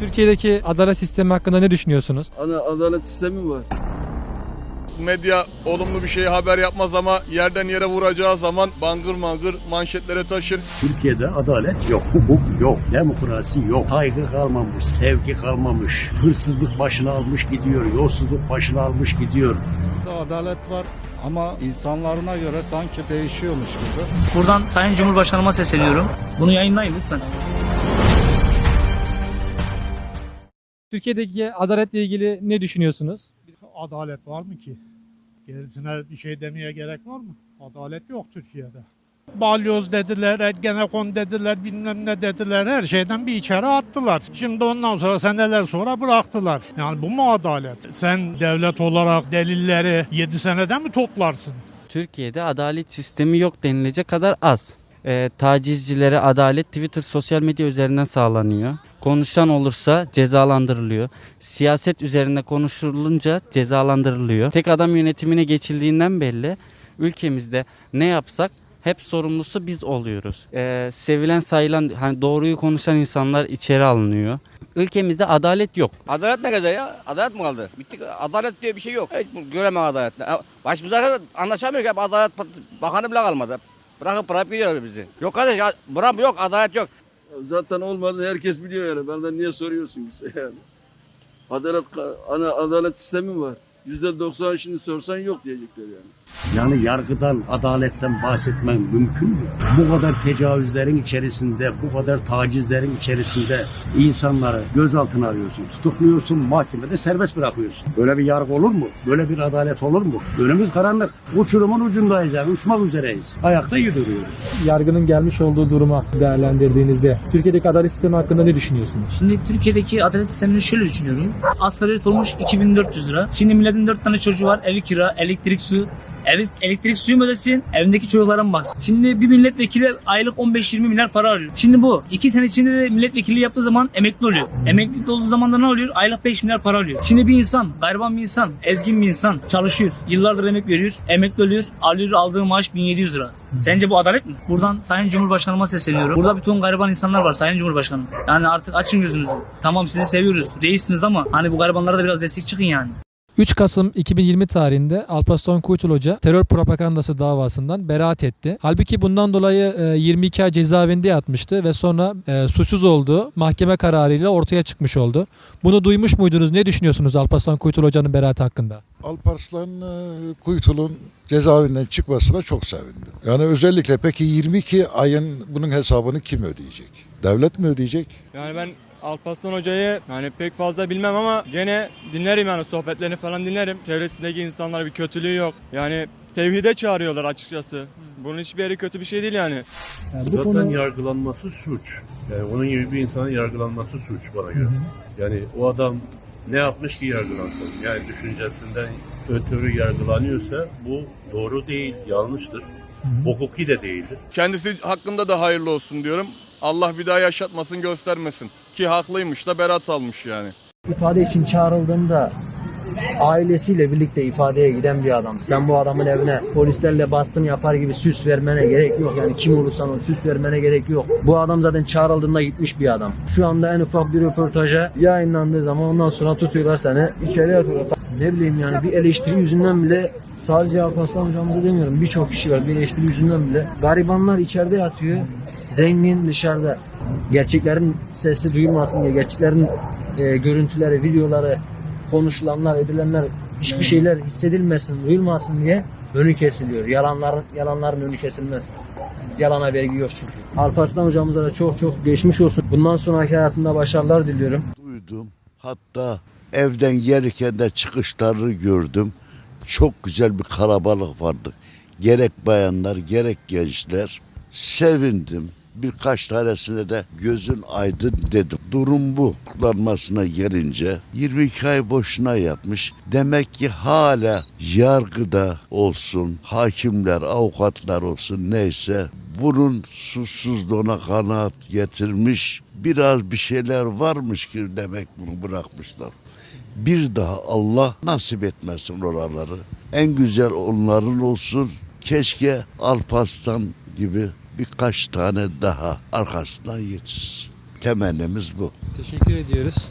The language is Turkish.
Türkiye'deki adalet sistemi hakkında ne düşünüyorsunuz? Ana adalet sistemi var. Medya olumlu bir şeyi haber yapmaz ama yerden yere vuracağı zaman bangır mangır manşetlere taşır. Türkiye'de adalet yok, hukuk yok, demokrasi yok, saygı kalmamış, sevgi kalmamış, hırsızlık başına almış gidiyor, yolsuzluk başına almış gidiyor. Da adalet var ama insanlarına göre sanki değişiyormuş gibi. Buradan Sayın Cumhurbaşkanıma sesleniyorum. Bunu yayınlayın lütfen. Türkiye'deki adaletle ilgili ne düşünüyorsunuz? Adalet var mı ki? Gerisine bir şey demeye gerek var mı? Adalet yok Türkiye'de. Balyoz dediler, Ergenekon dediler, bilmem ne dediler. Her şeyden bir içeri attılar. Şimdi ondan sonra seneler sonra bıraktılar. Yani bu mu adalet? Sen devlet olarak delilleri 7 senede mi toplarsın? Türkiye'de adalet sistemi yok denilecek kadar az. Ee, tacizcilere adalet Twitter sosyal medya üzerinden sağlanıyor. Konuşan olursa cezalandırılıyor. Siyaset üzerine konuşulunca cezalandırılıyor. Tek adam yönetimine geçildiğinden belli ülkemizde ne yapsak hep sorumlusu biz oluyoruz. Ee, sevilen sayılan hani doğruyu konuşan insanlar içeri alınıyor. Ülkemizde adalet yok. Adalet ne kadar ya? Adalet mi kaldı? Bittik. Adalet diye bir şey yok. Hiç göremem adalet. Başımıza kadar anlaşamıyor ki. Adalet bakanı bile kalmadı. Bırakıp bırakıp gidiyorlar bizi. Yok kardeş ya, bırak yok adalet yok. Zaten olmadı herkes biliyor yani. Benden niye soruyorsun bize yani? Adalet ana adalet sistemi var. Yüzde doksan şimdi sorsan yok diyecekler yani. Yani yargıdan, adaletten bahsetmen mümkün mü? Bu kadar tecavüzlerin içerisinde, bu kadar tacizlerin içerisinde insanları gözaltına alıyorsun, tutukluyorsun, mahkemede serbest bırakıyorsun. Böyle bir yargı olur mu? Böyle bir adalet olur mu? Önümüz karanlık. Uçurumun ucundayız yani, uçmak üzereyiz. Ayakta yürüyoruz. Yargının gelmiş olduğu duruma değerlendirdiğinizde Türkiye'deki adalet sistemi hakkında ne düşünüyorsunuz? Şimdi Türkiye'deki adalet sistemini şöyle düşünüyorum. Asgari olmuş 2400 lira. Şimdi milletin 4 tane çocuğu var. Evi kira, elektrik, su. Ev, elektrik suyu mu ödesin? Evindeki çocuklara mı bas? Şimdi bir milletvekili aylık 15-20 milyar para alıyor. Şimdi bu 2 sene içinde de milletvekili yaptığı zaman emekli oluyor. Emekli olduğu zaman da ne oluyor? Aylık 5 milyar para alıyor. Şimdi bir insan, gariban bir insan, ezgin bir insan çalışıyor. Yıllardır emek veriyor. Emekli oluyor. Alıyor aldığı maaş 1700 lira. Sence bu adalet mi? Buradan Sayın Cumhurbaşkanıma sesleniyorum. Burada bir ton gariban insanlar var Sayın Cumhurbaşkanım. Yani artık açın gözünüzü. Tamam sizi seviyoruz. Reissiniz ama hani bu garibanlara da biraz destek çıkın yani. 3 Kasım 2020 tarihinde Alparslan Kuytul Hoca terör propagandası davasından beraat etti. Halbuki bundan dolayı e, 22 ay cezaevinde yatmıştı ve sonra e, suçsuz olduğu mahkeme kararıyla ortaya çıkmış oldu. Bunu duymuş muydunuz? Ne düşünüyorsunuz Alparslan Kuytul Hoca'nın beraati hakkında? Alparslan e, Kuytul'un cezaevinden çıkmasına çok sevindim. Yani özellikle peki 22 ayın bunun hesabını kim ödeyecek? Devlet mi ödeyecek? Yani ben Alparslan Hoca'yı yani pek fazla bilmem ama gene dinlerim yani sohbetlerini falan dinlerim. Çevresindeki insanlara bir kötülüğü yok. Yani tevhide çağırıyorlar açıkçası. Bunun hiçbir yeri kötü bir şey değil yani. Zaten yargılanması suç. Yani onun gibi bir insanın yargılanması suç bana göre. Yani o adam ne yapmış ki yargılansın? Yani düşüncesinden ötürü yargılanıyorsa bu doğru değil, yanlıştır. Hukuki de değildir. Kendisi hakkında da hayırlı olsun diyorum. Allah bir daha yaşatmasın göstermesin. Ki haklıymış da berat almış yani. ifade için çağrıldığında ailesiyle birlikte ifadeye giden bir adam. Sen bu adamın evine polislerle baskın yapar gibi süs vermene gerek yok. Yani kim olursan ol süs vermene gerek yok. Bu adam zaten çağrıldığında gitmiş bir adam. Şu anda en ufak bir röportaja yayınlandığı zaman ondan sonra tutuyorlar seni içeriye atıyorlar. Ne bileyim yani bir eleştiri yüzünden bile sadece Alparslan hocamızı demiyorum birçok kişi var bir eleştiri yüzünden bile. Garibanlar içeride yatıyor. Zengin dışarıda. Gerçeklerin sesi duyulmasın diye, gerçeklerin e, görüntüleri, videoları, konuşulanlar, edilenler hiçbir şeyler hissedilmesin, duyulmasın diye önü kesiliyor. Yalanların yalanların önü kesilmez. Yalana vergi yok çünkü. Alparslan hocamıza da çok çok geçmiş olsun. Bundan sonraki hayatında başarılar diliyorum. Duydum. Hatta evden gelirken de çıkışlarını gördüm. Çok güzel bir kalabalık vardı. Gerek bayanlar gerek gençler. Sevindim. Birkaç tanesine de gözün aydın dedim. Durum bu. Kullanmasına gelince 22 ay boşuna yapmış. Demek ki hala yargıda olsun, hakimler, avukatlar olsun neyse bunun susuzluğuna kanaat getirmiş. Biraz bir şeyler varmış ki demek bunu bırakmışlar. Bir daha Allah nasip etmesin oraları. En güzel onların olsun. Keşke Alparslan gibi birkaç tane daha arkasından yetişsin. temennimiz bu. Teşekkür ediyoruz.